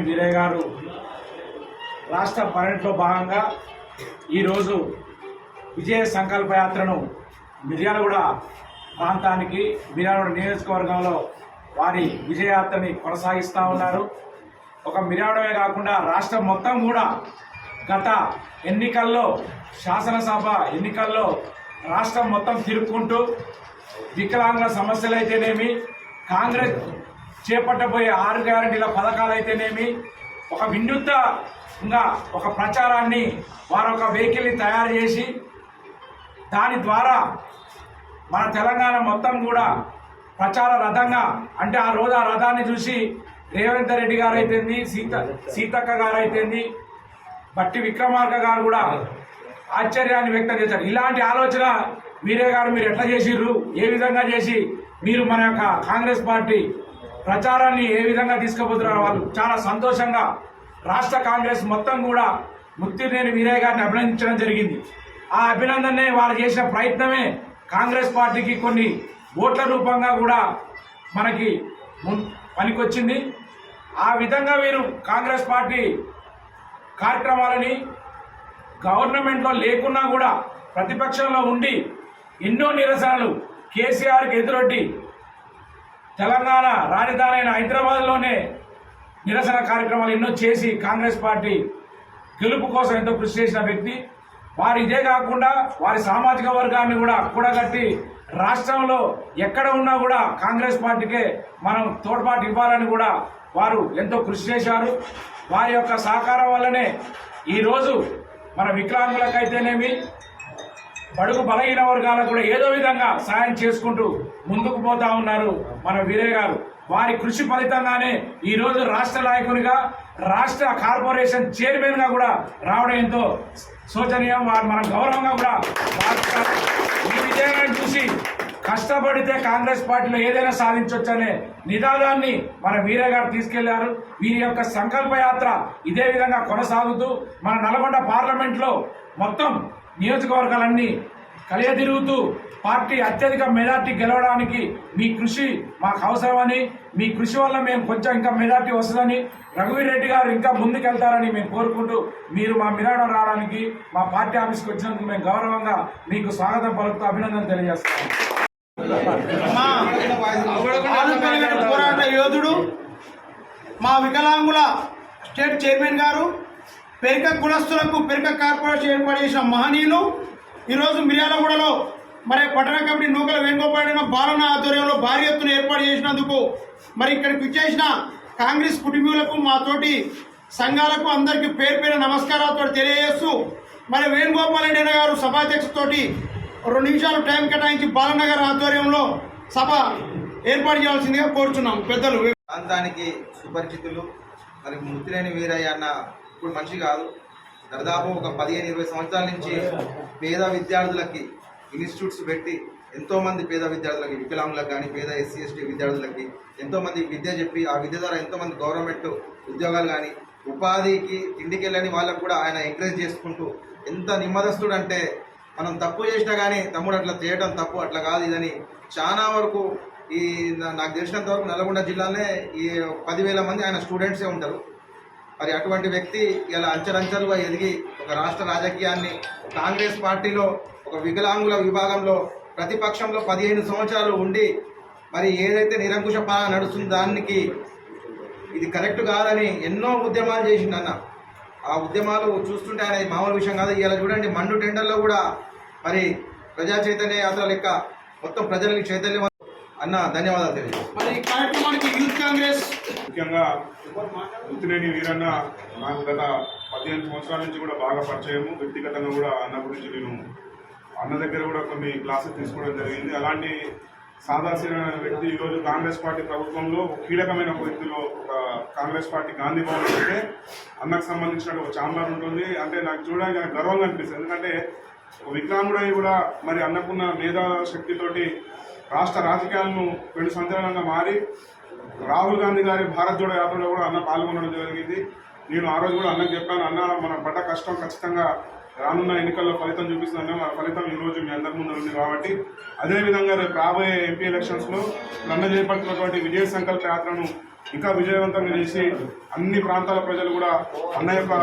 వికలాంగుల వీరయ్య గారు రాష్ట్ర పర్యటనలో భాగంగా ఈరోజు విజయ సంకల్ప యాత్రను మిర్యాలగూడ ప్రాంతానికి మిర్యాలగూడ నియోజకవర్గంలో వారి విజయయాత్రని కొనసాగిస్తూ ఉన్నారు. ఒక మిర్యాడమే కాకుండా రాష్ట్రం మొత్తం కూడా గత ఎన్నికల్లో శాసనసభ ఎన్నికల్లో రాష్ట్రం మొత్తం తిరుక్కుంటూ వికలాంగుల సమస్యలు అయితేనేమి కాంగ్రెస్ చేపట్టబోయే ఆరు గ్యారంటీల పథకాలు అయితేనేమి ఒక వినూత్నంగా ఒక ప్రచారాన్ని వారు ఒక వెహికల్ని తయారు చేసి దాని ద్వారా మన తెలంగాణ మొత్తం కూడా ప్రచార రథంగా అంటే ఆ రోజు ఆ రథాన్ని చూసి రేవంత్ రెడ్డి గారు అయితేంది సీత సీతక్క గారు అయితేంది బట్టి విక్రమార్క గారు కూడా ఆశ్చర్యాన్ని వ్యక్తం చేశారు. ఇలాంటి ఆలోచన మీరే గారు మీరు ఎట్లా చేసిర్రు? ఏ విధంగా చేసి మీరు మన యొక్క కాంగ్రెస్ పార్టీ ప్రచారాన్ని ఏ విధంగా తీసుకుపోతున్నారు వాళ్ళు చాలా సంతోషంగా రాష్ట్ర కాంగ్రెస్ మొత్తం కూడా ముత్తినేని వీరయ్య గారిని అభినందించడం జరిగింది. ఆ అభినందనే వాళ్ళు చేసిన ప్రయత్నమే కాంగ్రెస్ పార్టీకి కొన్ని ఓట్ల రూపంగా కూడా మనకి పనికొచ్చింది. ఆ విధంగా వీరు కాంగ్రెస్ పార్టీ కార్యక్రమాలని గవర్నమెంట్లో లేకున్నా కూడా ప్రతిపక్షంలో ఉండి ఎన్నో నిరసనలు కేసీఆర్కి ఎదురొడ్డి తెలంగాణ రాజధాని అయిన హైదరాబాద్లోనే నిరసన కార్యక్రమాలు ఎన్నో చేసి కాంగ్రెస్ పార్టీ గెలుపు కోసం ఎంతో కృషి చేసిన వ్యక్తి. వారు ఇదే కాకుండా వారి సామాజిక వర్గాన్ని కూడా కూడగట్టి రాష్ట్రంలో ఎక్కడ ఉన్నా కూడా కాంగ్రెస్ పార్టీకే మనం తోడ్పాటు ఇవ్వాలని కూడా వారు ఎంతో కృషి చేశారు. వారి యొక్క సహకారం వల్లనే ఈరోజు మన వికలాంగులకైతేనేమి బడుగు బలహీన వర్గాలకు కూడా ఏదో విధంగా సాయం చేసుకుంటూ ముందుకు పోతా ఉన్నారు మన వీరయ్య గారు. వారి కృషి ఫలితంగానే ఈరోజు రాష్ట్ర నాయకునిగా రాష్ట్ర కార్పొరేషన్ చైర్మన్గా కూడా రావడం ఎంతో శోచనీయం. వారు మన గౌరవంగా కూడా ఈ విజయాన్ని చూసి కష్టపడితే కాంగ్రెస్ పార్టీలో ఏదైనా సాధించవచ్చనే నినాదాన్ని మన వీరయ్య గారు తీసుకెళ్ళారు. వీరి యొక్క సంకల్ప యాత్ర ఇదే విధంగా కొనసాగుతూ మన నల్గొండ పార్లమెంట్లో మొత్తం నియోజకవర్గాలన్నీ కలియతిరుగుతూ పార్టీ అత్యధిక మెజార్టీ గెలవడానికి మీ కృషి మాకు అవసరమని మీ కృషి వల్ల మేము కొంచెం ఇంకా మెజార్టీ వస్తుందని రఘువీర్ రెడ్డి గారు ఇంకా ముందుకెళ్తారని మేము కోరుకుంటూ మీరు మా మిరాడం రావడానికి మా పార్టీ ఆఫీస్కి వచ్చినందుకు మేము గౌరవంగా మీకు స్వాగతం పలుకుతూ అభినందన తెలియజేస్తాము పోరాట యోధుడు మా వికలాంగుల స్టేట్ చైర్మన్ గారు పెరిక కులస్తులకు పెరిక కార్పొరేషన్ ఏర్పాటు చేసిన మహనీయులు ఈరోజు మిర్యాలగూడలో మరి పట్టణ కమిటీ నూకల వేణుగోపాడిన బాలన ఆధ్వర్యంలో భారీ ఎత్తున ఏర్పాటు చేసినందుకు మరి ఇక్కడికి ఇచ్చేసిన కాంగ్రెస్ కుటుంబీకులకు మాతోటి సంఘాలకు అందరికీ పేరు పేరు నమస్కారాలతో తెలియజేస్తూ మరి వేణుగోపాల్ రెడ్డి అన్న గారు సభాధ్యక్షతోటి రెండు నిమిషాలు టైం కేటాయించి బాలనగర్ ఆధ్వర్యంలో సభ ఏర్పాటు చేయాల్సిందిగా కోరుచున్నాం. పెద్దలు ప్రాంతానికి సుపరిచితులు మరి ముత్తిలేని వీరయ్య అన్న ఇప్పుడు మనిషి కాదు. దాదాపు ఒక పదిహేను ఇరవై సంవత్సరాల నుంచి పేద విద్యార్థులకి ఇన్స్టిట్యూట్స్ పెట్టి ఎంతోమంది పేద విద్యార్థులకి వికలాంగులకు కానీ పేద ఎస్సీ ఎస్టీ విద్యార్థులకి ఎంతోమంది విద్య చెప్పి ఆ విద్య ద్వారా ఎంతోమంది గవర్నమెంట్ ఉద్యోగాలు కానీ ఉపాధికి ఇంటికి వెళ్ళని వాళ్ళకు కూడా ఆయన ఎంకరేజ్ చేసుకుంటూ ఎంత నిమ్మదస్తుడు అంటే మనం తప్పు చేసినా కానీ తమ్ముడు అట్లా చేయడం తప్పు అట్లా కాదు ఇదని చాలా వరకు ఈ నాకు తెలిసినంత వరకు నల్గొండ జిల్లాలోనే ఈ పదివేల మంది ఆయన స్టూడెంట్సే ఉంటారు. మరి అటువంటి వ్యక్తి ఇలా అంచెలంచెలుగా ఎదిగి ఒక రాష్ట్ర రాజకీయాన్ని కాంగ్రెస్ పార్టీలో ఒక వికలాంగుల విభాగంలో ప్రతిపక్షంలో పదిహేను సంవత్సరాలు ఉండి మరి ఏదైతే నిరంకుశ పాలన నడుస్తుందో దానికి ఇది కరెక్ట్ కాదని ఎన్నో ఉద్యమాలు చేసిండు అన్న ఆ ఉద్యమాలు చూస్తుంటే ఆయన మామూలు విషయం కాదు. ఇలా చూడండి మండు టెండర్లో కూడా మరి ప్రజా చైతన్య యాత్ర లెక్క మొత్తం ప్రజలకి చైతన్యం అన్న ధన్యవాదాలు తెలియదు మరి ఈ కార్యక్రమానికి యూత్ కాంగ్రెస్ ముఖ్యంగా ఉత్తినేని వీరన్న నాకు గత పదిహేను సంవత్సరాల నుంచి కూడా బాగా పరిచయము. వ్యక్తిగతంగా కూడా అన్న గురించి నేను అన్న దగ్గర కూడా కొన్ని క్లాసెస్ తీసుకోవడం జరిగింది. అలాంటి సాదాసీనమైన వ్యక్తి ఈరోజు కాంగ్రెస్ పార్టీ ప్రభుత్వంలో ఒక కీలకమైన ఒక వ్యక్తిలో ఒక కాంగ్రెస్ పార్టీ గాంధీ భవన్ అంటే అన్నకు సంబంధించిన ఒక చాంబర్ ఉంటుంది. అంటే నాకు చూడడానికి నాకు గర్వంగా అనిపిస్తుంది. ఎందుకంటే ఒక వికలాంగుడై కూడా మరి అన్నకున్న మేధా శక్తితోటి రాష్ట్ర రాజకీయాలను రెండు సంచలనంగా మారి రాహుల్ గాంధీ గారి భారత్ జోడో యాత్రలో కూడా అన్న పాల్గొనడం జరిగింది. నేను ఆ రోజు కూడా అన్నకు చెప్పాను అన్న మన పడ్డ కష్టం ఖచ్చితంగా రానున్న ఎన్నికల్లో ఫలితం చూపిస్తుందన్న మన ఫలితం ఈ రోజు మీ అందరి ముందు ఉంది కాబట్టి అదేవిధంగా రేపు రాబోయే ఎంపీ ఎలక్షన్స్లో నన్ను చేపడుతున్నటువంటి విజయ సంకల్ప యాత్రను ఇంకా విజయవంతంగా చేసి అన్ని ప్రాంతాల ప్రజలు కూడా అన్న యొక్క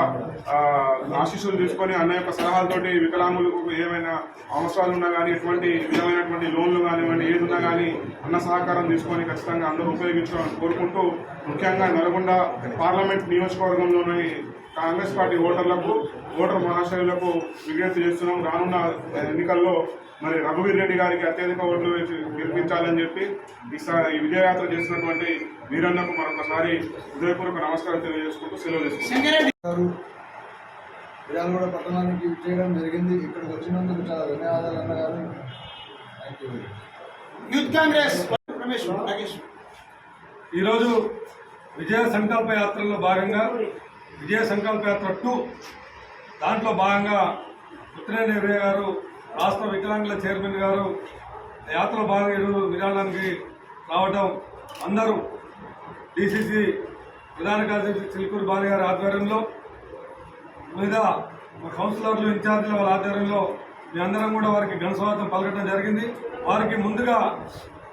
ఆశీస్సులు తీసుకొని అన్న యొక్క సలహాలతోటి వికలాంగులకు ఏమైనా అవసరాలు ఉన్నా కానీ ఎటువంటి విధమైనటువంటి లోన్లు కానివ్వండి ఏది ఉన్నా కానీ అన్న సహకారం తీసుకొని ఖచ్చితంగా అందరూ ఉపయోగించాలని కోరుకుంటూ ముఖ్యంగా నల్గొండ పార్లమెంట్ నియోజకవర్గంలోని కాంగ్రెస్ పార్టీ ఓటర్లకు ఓటర్ మహాశయులకు విజ్ఞప్తి చేస్తున్నాం. రానున్న ఎన్నికల్లో మరి రఘువీర్ రెడ్డి గారికి అత్యధిక ఓట్లు గెలిపించాలని చెప్పి ఈసారి ఈ విజయయాత్ర చేసినటువంటి వీరన్నకు మరొకసారి హృదయపూర్వక నమస్కారం తెలియజేసుకుంటూ సెలవు తీసుకుంటాం శంకరెడ్డి గారు విరాలగూడ పట్టణానికి చేయడం జరిగింది. ఇక్కడికి వచ్చినందుకు చాలా ధన్యవాదాలు అన్నగారు. యూత్ కాంగ్రెస్ ఈరోజు విజయ సంకల్ప యాత్రలో భాగంగా విజయ సంకల్ప యాత్ర టూ. దాంట్లో భాగంగా ఉత్తరేణి వీరయ్య గారు రాష్ట్ర వికలాంగుల చైర్మన్ గారు యాత్రలో భాగంగా ఈరోజు విరాళానికి రావడం అందరూ. డిసిసి ప్రధాన కార్యదర్శి చిలుకూరు బాలి గారి ఆధ్వర్యంలో మీద మా కౌన్సిలర్లు ఇన్ఛార్జీల వాళ్ళ ఆధ్వర్యంలో మీ అందరం కూడా వారికి ఘనస్వాగతం పలకడం జరిగింది. వారికి ముందుగా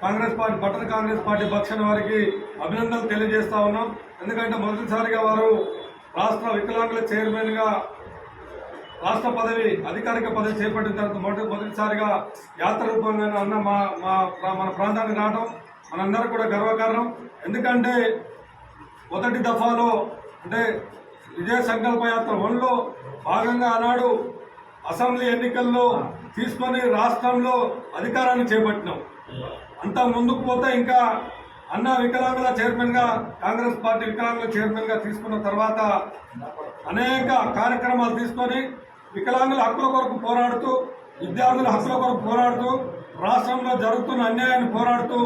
కాంగ్రెస్ పార్టీ పట్టణ కాంగ్రెస్ పార్టీ పక్షాన వారికి అభినందనలు తెలియజేస్తా ఉన్నాం. ఎందుకంటే మొదటిసారిగా వారు రాష్ట్ర వికలాంగుల చైర్మన్గా రాష్ట్ర పదవి అధికారిక పదవి చేపట్టిన తర్వాత మొదటి మొదటిసారిగా యాత్ర రూపంగా అన్న మా మా ప్రా- మన ప్రాంతానికి రావడం మనందరం కూడా గర్వకారణం. ఎందుకంటే మొదటి దఫాలో అంటే విజయ సంకల్ప యాత్ర వన్లో భాగంగా ఆనాడు అసెంబ్లీ ఎన్నికల్లో తీసుకొని రాష్ట్రంలో అధికారాన్ని చేపట్టినాం. అంతా ముందుకు పోతే ఇంకా అన్న వికలాంగుల చైర్మన్గా కాంగ్రెస్ పార్టీ వికలాంగుల చైర్మన్గా తీసుకున్న తర్వాత అనేక కార్యక్రమాలు తీసుకొని వికలాంగుల హక్కుల కొరకు పోరాడుతూ విద్యార్థుల హక్కుల కొరకు పోరాడుతూ రాష్ట్రంలో జరుగుతున్న అన్యాయాన్ని పోరాడుతూ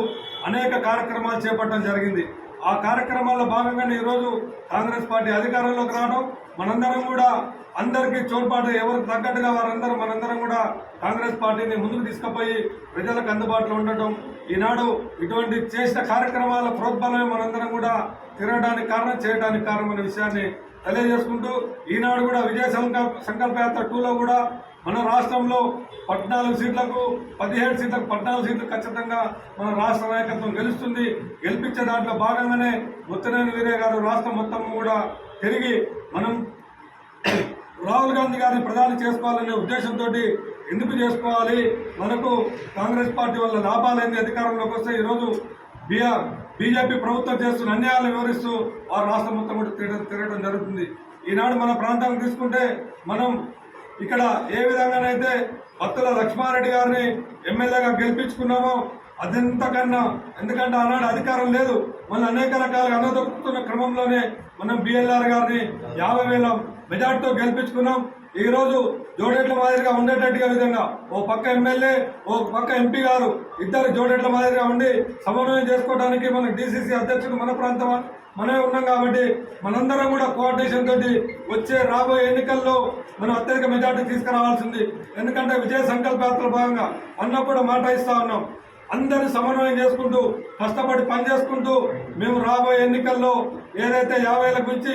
అనేక కార్యక్రమాలు చేపట్టడం జరిగింది. ఆ కార్యక్రమాల్లో భాగంగానే ఈరోజు కాంగ్రెస్ పార్టీ అధికారంలోకి రావడం మనందరం కూడా అందరికీ చోటుపాటు ఎవరికి తగ్గట్టుగా వారందరూ మనందరం కూడా కాంగ్రెస్ పార్టీని ముందుకు తీసుకుపోయి ప్రజలకు అందుబాటులో ఉండటం ఈనాడు ఇటువంటి చేసిన కార్యక్రమాల ప్రోద్బలమే మనందరం కూడా తిరగడానికి కారణం చేయడానికి కారణం అనే విషయాన్ని తెలియజేసుకుంటూ ఈనాడు కూడా విజయ సంకల్ప సంకల్పయాత్ర టూలో కూడా మన రాష్ట్రంలో పద్నాలుగు సీట్లకు పదిహేడు సీట్లకు పద్నాలుగు సీట్లు ఖచ్చితంగా మన రాష్ట్ర నాయకత్వం గెలుస్తుంది. గెలిపించే దాంట్లో భాగంగానే ముత్తనేని వీరయ్య గారు రాష్ట్రం మొత్తం కూడా తిరిగి మనం రాహుల్ గాంధీ గారిని ప్రధాని చేసుకోవాలనే ఉద్దేశంతో ఎందుకు చేసుకోవాలి? మనకు కాంగ్రెస్ పార్టీ వల్ల లాభాలైంది అధికారంలోకి వస్తే ఈరోజు బీఆర్ బీజేపీ ప్రభుత్వం చేస్తున్న అన్యాయాలను వివరిస్తూ వారు రాష్ట్రం మొత్తం కూడా తిరగడం జరుగుతుంది. ఈనాడు మన ప్రాంతాన్ని తీసుకుంటే మనం ఇక్కడ ఏ విధంగానైతే భక్తుల లక్ష్మారెడ్డి గారిని ఎమ్మెల్యేగా గెలిపించుకున్నామో అదంతకన్నా ఎందుకంటే ఆనాడు అధికారం లేదు. మళ్ళీ అనేక రకాలుగా అనదొక్కుతున్న క్రమంలోనే మనం బిఎల్ఆర్ గారిని యాభై వేల మెజార్టీతో గెలిపించుకున్నాం. ఈరోజు జోడేట్ల మాదిరిగా ఉండేటట్టుగా విధంగా ఓ పక్క ఎమ్మెల్యే ఓ పక్క ఎంపీ గారు ఇద్దరు జోడేట్ల మాదిరిగా ఉండి సమన్వయం చేసుకోవడానికి మన డీసీసీ అధ్యక్షుడు మన ప్రాంతం మనమే ఉన్నాం కాబట్టి మనందరం కూడా కోఆర్డినేషన్ తోటి వచ్చే రాబోయే ఎన్నికల్లో మనం అత్యధిక మెజార్టీ తీసుకురావాల్సింది. ఎందుకంటే విజయ సంకల్ప యాత్ర భాగంగా అన్నప్పుడు మాట ఇస్తా ఉన్నాం. అందరూ సమన్వయం చేసుకుంటూ కష్టపడి పని చేసుకుంటూ మేము రాబోయే ఎన్నికల్లో ఏదైతే యాభై వేల ఇచ్చి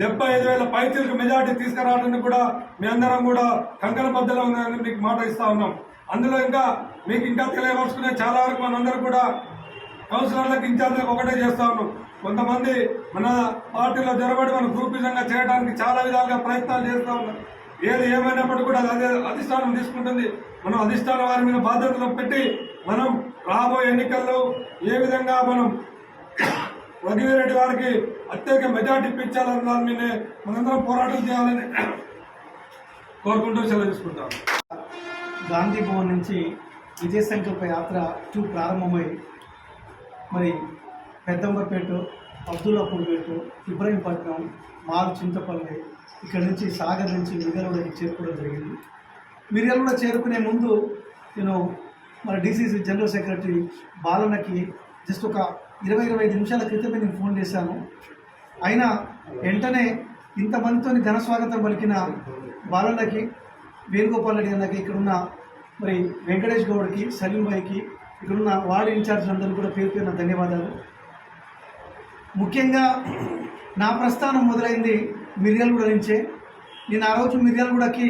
డెబ్బై ఐదు వేల పైచీలకు మెజార్టీ తీసుకురావడానికి కూడా మీ అందరం కూడా కంకణ బద్దలో ఉందని మీకు మాట ఇస్తా ఉన్నాం. అందులో ఇంకా మీకు ఇంకా తెలియపరుచుకునే చాలా వరకు మనందరూ కూడా కౌన్సిలర్లకు ఇన్ఛార్జ్లకు ఒకటే చేస్తా ఉన్నాం. కొంతమంది మన పార్టీలో జరబడి మన గ్రూపిజంగా చేయడానికి చాలా విధాలుగా ప్రయత్నాలు చేస్తూ ఉన్నాం ఏది ఏమైనప్పటికీ కూడా అదే అధిష్టానం తీసుకుంటుంది. మనం అధిష్టానం వారి మీద బాధ్యతలు పెట్టి మనం రాబోయే ఎన్నికల్లో ఏ విధంగా మనం రఘువీరెడ్డి వారికి అత్యధిక మెజార్టీ ఇప్పించాలని దాని మీద మనందరం పోరాటం చేయాలని కోరుకుంటూ సెలవు తీసుకుంటాం. గాంధీ భవన్ నుంచి విజయ సంకల్ప యాత్ర టూ ప్రారంభమై మరి పెద్దంబపేట అబ్దుల్లాపూర్పేట ఇబ్రహీంపట్నం మారు చింతపల్లి ఇక్కడ నుంచి సాగర్ నుంచి మిర్యాలగూడకి చేరుకోవడం జరిగింది. మిర్యాలలో చేరుకునే ముందు నేను మన డీసీసీ జనరల్ సెక్రటరీ బాలన్నకి జస్ట్ ఒక ఇరవై ఇరవై ఐదు నిమిషాల క్రితమే నేను ఫోన్ చేశాను. అయినా వెంటనే ఇంతమందితో ఘన స్వాగతం పలికిన బాలన్నకి వేణుగోపాల్ రెడ్డి అన్నకి ఇక్కడున్న మరి వెంకటేష్ గౌడ్కి సలీం భాయ్కి ఇక్కడున్న వార్డ్ ఇన్ఛార్జ్ అందరూ కూడా పేరు పేరున ధన్యవాదాలు. ముఖ్యంగా నా ప్రస్థానం మొదలైంది మిర్యాలగూడ నుంచే. నేను ఆ రోజు మిర్యాలగూడకి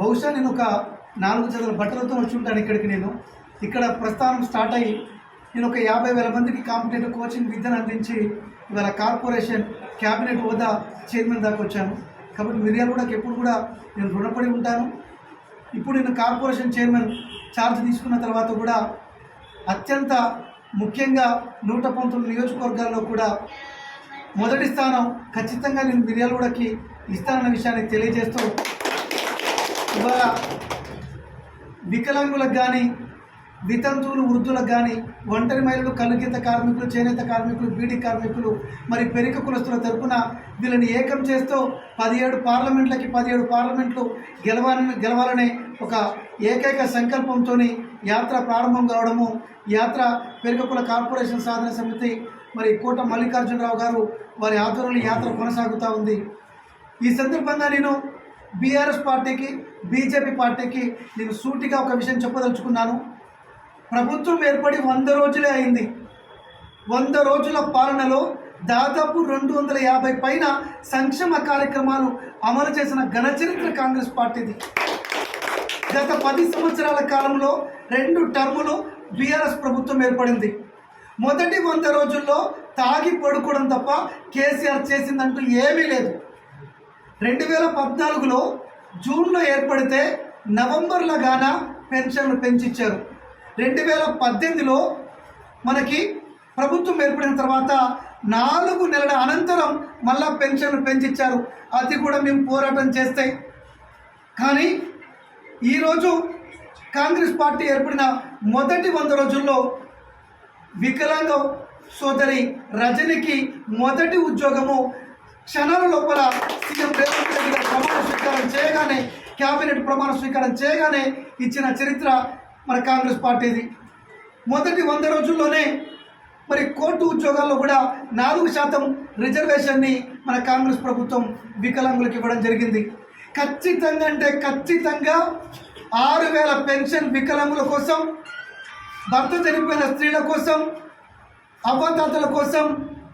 బహుశా నేను ఒక నాలుగు జతల బట్టలతో వచ్చి ఉంటాను ఇక్కడికి నేను. ఇక్కడ ప్రస్థానం స్టార్ట్ అయ్యి నేను ఒక యాభై వేల మందికి కాంపిటేటివ్ కోచింగ్ విద్యను అందించి ఇవాళ కార్పొరేషన్ క్యాబినెట్ హోదా చైర్మన్ దాకా వచ్చాను. కాబట్టి మిర్యాలు కూడా ఎప్పుడు కూడా నేను రుణపడి ఉంటాను. ఇప్పుడు నేను కార్పొరేషన్ చైర్మన్ ఛార్జ్ తీసుకున్న తర్వాత కూడా అత్యంత ముఖ్యంగా నూట పంతొమ్మిది నియోజకవర్గాల్లో కూడా మొదటి స్థానం ఖచ్చితంగా నేను మిర్యాలగూడకి ఇస్తానన్న విషయాన్ని తెలియజేస్తూ ఇవాళ వికలాంగులకు కానీ వితంతువులు వృద్ధులకు కానీ ఒంటరి మహిళలు కలుగీత కార్మికులు చేనేత కార్మికులు బీడీ కార్మికులు మరి పెరిక కులస్తుల తరపున వీళ్ళని ఏకం చేస్తూ పదిహేడు పార్లమెంట్లకి పదిహేడు పార్లమెంట్లు గెలవాలని గెలవాలనే ఒక ఏకైక సంకల్పంతో యాత్ర ప్రారంభం కావడము యాత్ర పెరికకుల కార్పొరేషన్ సాధన సమితి మరి కోట మల్లికార్జునరావు గారు వారి ఆధ్వర్యంలో యాత్ర కొనసాగుతూ ఉంది. ఈ సందర్భంగా నేను బీఆర్ఎస్ పార్టీకి బీజేపీ పార్టీకి నేను సూటిగా ఒక విషయం చెప్పదలుచుకున్నాను. ప్రభుత్వం ఏర్పడి వంద రోజులే అయింది. వంద రోజుల పాలనలో దాదాపు రెండు వందల యాభై పైన సంక్షేమ కార్యక్రమాలు అమలు చేసిన ఘనచరిత్ర కాంగ్రెస్ పార్టీది. గత పది సంవత్సరాల కాలంలో రెండు టర్ములు బీఆర్ఎస్ ప్రభుత్వం ఏర్పడింది. మొదటి వంద రోజుల్లో తాగి పడుకోవడం తప్ప కేసీఆర్ చేసిందంటూ ఏమీ లేదు. రెండు వేల పద్నాలుగులో జూన్లో ఏర్పడితే నవంబర్లో గాన పెన్షన్లు పెంచిచ్చారు. రెండు వేల పద్దెనిమిదిలో మనకి ప్రభుత్వం ఏర్పడిన తర్వాత నాలుగు నెలల అనంతరం మళ్ళా పెన్షన్లు పెంచిచ్చారు. అది కూడా మేము పోరాటం చేస్తే. కానీ ఈరోజు కాంగ్రెస్ పార్టీ ఏర్పడిన మొదటి వంద రోజుల్లో వికలాంగ సోదరి రజనికి మొదటి ఉద్యోగము క్షణాల లోపల సీఎం రేవంత్ రెడ్డి గారు ప్రమాణ స్వీకారం చేయగానే క్యాబినెట్ ప్రమాణ స్వీకారం చేయగానే ఇచ్చిన చరిత్ర మన కాంగ్రెస్ పార్టీది. మొదటి వంద రోజుల్లోనే మరి కోర్టు ఉద్యోగాల్లో కూడా నాలుగు శాతం రిజర్వేషన్ని మన కాంగ్రెస్ ప్రభుత్వం వికలాంగులకు ఇవ్వడం జరిగింది. ఖచ్చితంగా అంటే ఖచ్చితంగా ఆరు వేల పెన్షన్ వికలాంగుల కోసం భర్త చనిపోయిన స్త్రీల కోసం అవ్వతాతల కోసం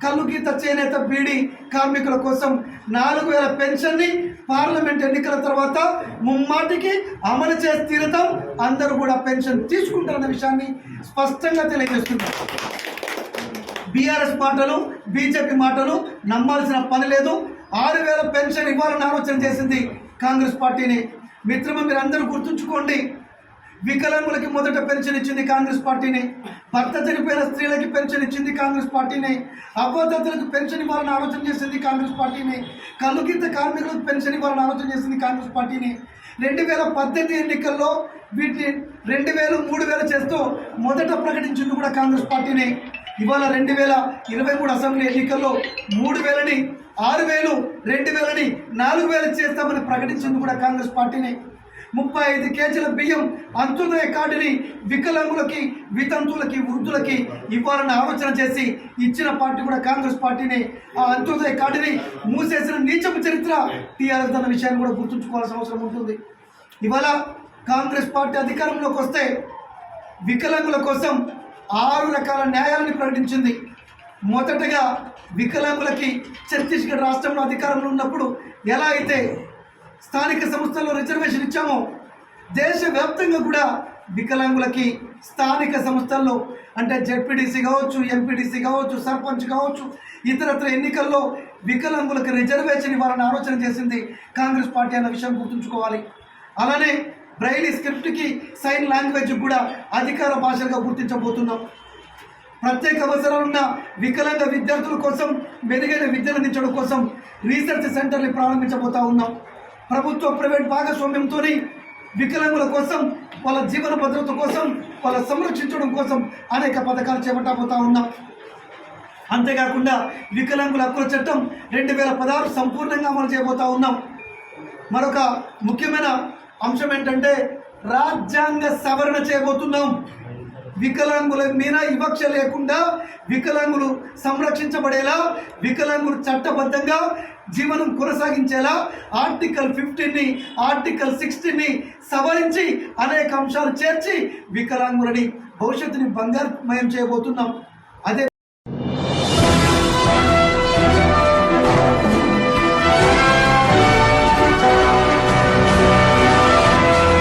కళ్ళు గీత చేనేత బీడీ కార్మికుల కోసం నాలుగు వేల పెన్షన్ని పార్లమెంట్ ఎన్నికల తర్వాత ముమ్మాటికి అమలు చేసి తీరుతాం. అందరూ కూడా పెన్షన్ తీసుకుంటారన్న విషయాన్ని స్పష్టంగా తెలియజేస్తున్నారు బీఆర్ఎస్ మాటలు బీజేపీ మాటలు నమ్మాల్సిన పని లేదు. ఆరు వేల పెన్షన్ ఇవ్వాలని ఆలోచన చేసింది కాంగ్రెస్ పార్టీని. మిత్రమా మీరు అందరూ గుర్తుంచుకోండి. వికలాంగులకి మొదట పెన్షన్ ఇచ్చింది కాంగ్రెస్ పార్టీని భర్త చనిపోయిన స్త్రీలకి పెన్షన్ ఇచ్చింది కాంగ్రెస్ పార్టీని అబద్ధతులకు పెన్షన్ ఇవ్వాలని ఆలోచన చేసింది కాంగ్రెస్ పార్టీని కలుగిత కార్మికులకు పెన్షన్ ఇవ్వాలని ఆలోచన చేసింది కాంగ్రెస్ పార్టీని. రెండు వేల పద్దెనిమిది ఎన్నికల్లో వీటిని రెండు వేలు మూడు వేలు చేస్తూ మొదట ప్రకటించింది కూడా కాంగ్రెస్ పార్టీని. ఇవాళ రెండు వేల ఇరవై మూడు అసెంబ్లీ ఎన్నికల్లో మూడు వేలని ఆరు వేలు రెండు వేలని నాలుగు వేలు చేస్తామని ప్రకటించింది కూడా కాంగ్రెస్ పార్టీని. ముప్పై ఐదు కేజీల బియ్యం అంత్యోదయ కార్డుని వికలాంగులకి వితంతువులకి వృద్ధులకి ఇవ్వాలని ఆలోచన చేసి ఇచ్చిన పార్టీ కూడా కాంగ్రెస్ పార్టీని. ఆ అంత్యోదయ కార్డుని మూసేసిన నీచపు చరిత్ర టీఆర్ఎస్ అన్న విషయాన్ని కూడా గుర్తుంచుకోవాల్సిన అవసరం ఉంటుంది. ఇవాళ కాంగ్రెస్ పార్టీ అధికారంలోకి వస్తే వికలాంగుల కోసం ఆరు రకాల న్యాయాన్ని ప్రకటించింది. మొదటగా వికలాంగులకి ఛత్తీస్గఢ్ రాష్ట్రంలో అధికారంలో ఉన్నప్పుడు ఎలా అయితే స్థానిక సంస్థల్లో రిజర్వేషన్ ఇచ్చామో. దేశవ్యాప్తంగా కూడా వికలాంగులకి స్థానిక సంస్థల్లో అంటే జెడ్పీటీసీ కావచ్చు ఎంపీటీసీ కావచ్చు సర్పంచ్ కావచ్చు ఇతరత్ర ఎన్నికల్లో వికలాంగులకు రిజర్వేషన్ ఇవ్వాలని ఆలోచన చేసింది కాంగ్రెస్ పార్టీ అన్న విషయం గుర్తుంచుకోవాలి. అలానే బ్రైలీ స్క్రిప్ట్కి సైన్ లాంగ్వేజ్ కూడా అధికార భాషగా గుర్తించబోతున్నాం. ప్రత్యేక అవసరాలున్న వికలాంగ విద్యార్థుల కోసం మెరుగైన విద్యను అందించడం కోసం రీసెర్చ్ సెంటర్ని ప్రారంభించబోతా ఉన్నాం. ప్రభుత్వ ప్రైవేట్ భాగస్వామ్యంతో వికలాంగుల కోసం వాళ్ళ జీవన భద్రత కోసం వాళ్ళ సంరక్షించడం కోసం అనేక పథకాలు చేపట్టబోతా ఉన్నాం. అంతేకాకుండా వికలాంగుల హక్కుల చట్టం రెండు వేల పదహారు సంపూర్ణంగా అమలు చేయబోతా ఉన్నాం. మరొక ముఖ్యమైన అంశం ఏంటంటే రాజ్యాంగ సవరణ చేయబోతున్నాం. వికలాంగుల మీద వివక్ష లేకుండా వికలాంగులు సంరక్షించబడేలా వికలాంగులు చట్టబద్ధంగా జీవనం కొనసాగించేలా ఆర్టికల్ ఫిఫ్టీన్ని ఆర్టికల్ సిక్స్టీన్ని సవరించి అనేక అంశాలు చేర్చి వికలాంగులని భవిష్యత్తుని బంగారుమయం చేయబోతున్నాం. అదే